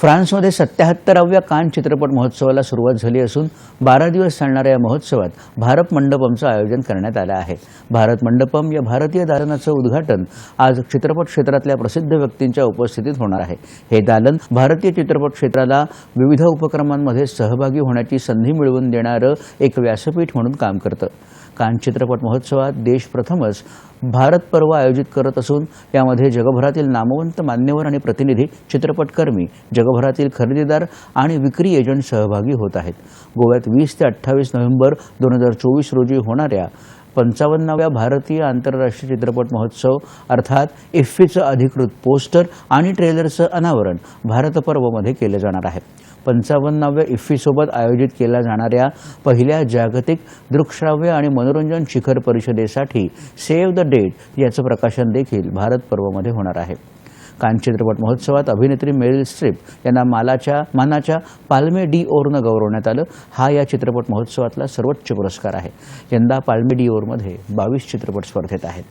फ्रान्समध्ये सत्याहत्तराव्या कान चित्रपट महोत्सवाला सुरुवात झाली असून बारा दिवस चालणाऱ्या या महोत्सवात भारत मंडपमचं आयोजन करण्यात आलं आहे. भारत मंडपम या भारतीय दालनाचं उद्घाटन आज चित्रपट क्षेत्रातल्या प्रसिद्ध व्यक्तींच्या उपस्थितीत होणार आहे. हे दालन भारतीय चित्रपट क्षेत्राला विविध उपक्रमांमध्ये सहभागी होण्याची संधी मिळवून देणारं एक व्यासपीठ म्हणून काम करतं. कान चित्रपट महोत्सवात देश प्रथमच भारत पर्व आयोजित करत असून यामध्ये जगभरातील नामवंत मान्यवर आणि प्रतिनिधी चित्रपटकर्मी जगभरातील खरेदीदार आणि विक्री एजंट सहभागी होत आहेत. गोव्यात वीस ते अठ्ठावीस नोव्हेंबर दोन हजार चोवीस रोजी होणाऱ्या पंचावन्नाव्या भारतीय आंतरराष्ट्रीय चित्रपट महोत्सव अर्थात इफ्फीचं अधिकृत पोस्टर आणि ट्रेलरचं अनावरण भारतपर्वमध्ये केलं जाणार आहे. पंचावन्नाव्या इफ्फीसोबत आयोजित केल्या जाणाऱ्या पहिल्या जागतिक दृकश्राव्य आणि मनोरंजन शिखर परिषदेसाठी सेव्ह द डेट याचं प्रकाशन देखील भारत पर्वमध्ये होणार आहे. कान चित्रपट महोत्सवात अभिनेत्री मेरिल स्ट्रीप यांना मालाच्या मानाच्या पाल्मे डी ओरनं गौरवण्यात आलं. हा या चित्रपट महोत्सवातला सर्वोच्च पुरस्कार आहे. यंदा पाल्मे डी ओरमध्ये बावीस चित्रपट स्पर्धेत आहेत.